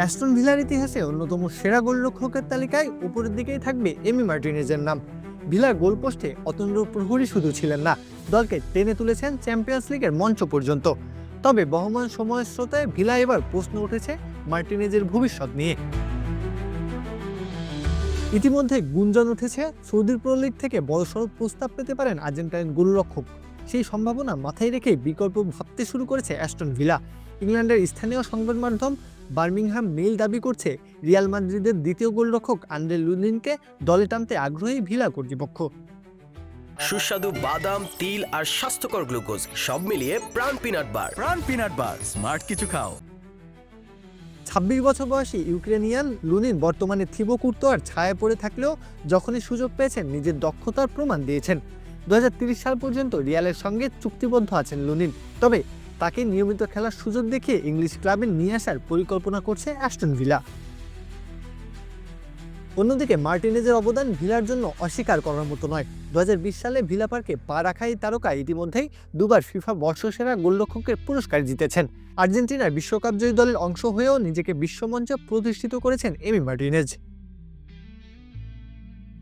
Aston ভিলার ইতিহাসে অন্যতম সেরা গোলরক্ষকের তালিকায় উপরের দিকেই থাকবে এমি মার্টিনেজের নাম। ভিলার গোলপোস্টে অতন্দ্র প্রহরী শুধু ছিলেন না, দলকে টেনে তুলেছেন চ্যাম্পিয়ন্স লিগের মঞ্চ পর্যন্ত। তবে বহমান সময়ের স্রোতে ভিলা এবার প্রশ্ন উঠেছে মার্টিনেজের ভবিষ্যৎ নিয়ে। ইতিমধ্যে গুঞ্জন উঠেছে সৌদির প্রো লিগ থেকে বড়সড় প্রস্তাব পেতে পারেন আর্জেন্টাইন গোলরক্ষক। সেই সম্ভাবনা মাথায় রেখে বিকল্প ভাবতে শুরু করেছে অ্যাস্টন ভিলা। ইংল্যান্ডের স্থানীয় সংবাদ মাধ্যম বার্মিংহাম মেইল দাবি করছে রিয়াল মাদ্রিদের দ্বিতীয় গোলরক্ষক আন্দ্রে লুলিনকে দলে টানতে আগ্রহী ভিলা কর্তৃপক্ষ। সুস্বাদু বাদাম তিল আর স্বাস্থ্যকর গ্লুকোজ সব মিলিয়ে প্রাণ পিনাট বার। প্রাণ পিনাট বার স্মার্ট কিছু খাও। ছাব্বিশ বছর বয়সী ইউক্রেনিয়ান লুনিন বর্তমানে থিবো আর ছায়া পড়ে থাকলেও যখনই সুযোগ পেয়েছেন নিজের দক্ষতার প্রমাণ দিয়েছেন। দু সাল পর্যন্ত রিয়ালের সঙ্গে চুক্তিবদ্ধ আছেন লুনিন। তবে তাকে নিয়মিত খেলার সুযোগ দেখিয়ে ইংলিশ ক্লাবে নিয়ে আসার পরিকল্পনা করছে অ্যাস্টন ভিলা। অন্যদিকে মার্টিনেজের অবদান ভিলার জন্য অস্বীকার করার মতো নয়। দু সালে ভিলা পার্কে পা রাখা এই তারকা ইতিমধ্যেই দুবার ফিফা বর্ষসেরা গোলরক্ষকের পুরস্কার জিতেছেন। আর্জেন্টিনার বিশ্বকাপ জয়ী দলের অংশ হয়েও নিজেকে বিশ্বমঞ্চে প্রতিষ্ঠিত করেছেন এমি মার্টিনেজ।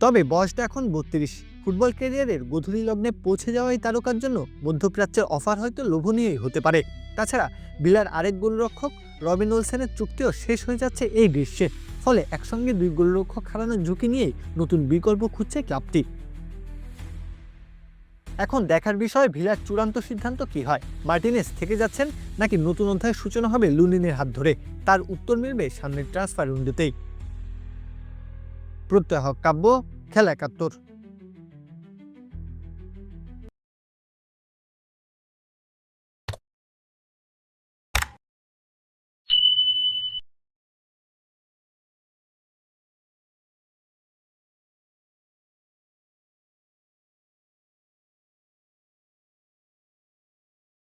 তবে বয়সটা এখন বত্রিশ। ফুটবল ক্যারিয়ারের গধূলি লগ্নে পৌঁছে যাওয়া এই তারকার জন্য মধ্যপ্রাচ্যের অফার হয়তো লোভনীয়ই হতে পারে। তাছাড়া বিলার আরেক গোলরক্ষক রবিন ওলসেনের চুক্তিও শেষ হয়ে যাচ্ছে এই গ্রীষ্মে, ফলে একসঙ্গে দুই গোলরক্ষক হারানোর ঝুঁকি নিয়েই নতুন বিকল্প খুঁজছে ক্লাবটি। এখন দেখার বিষয় ভিলার চূড়ান্ত সিদ্ধান্ত কি হয়? মার্টিনেস থেকে যাচ্ছেন নাকি নতুন অধ্যায়ের সূচনা হবে লুনিনের হাত ধরে? তার উত্তর মিলবে সামনের ট্রান্সফার উইন্ডোতেই। প্রত্যয় কাব্য, খেলা একাত্তর।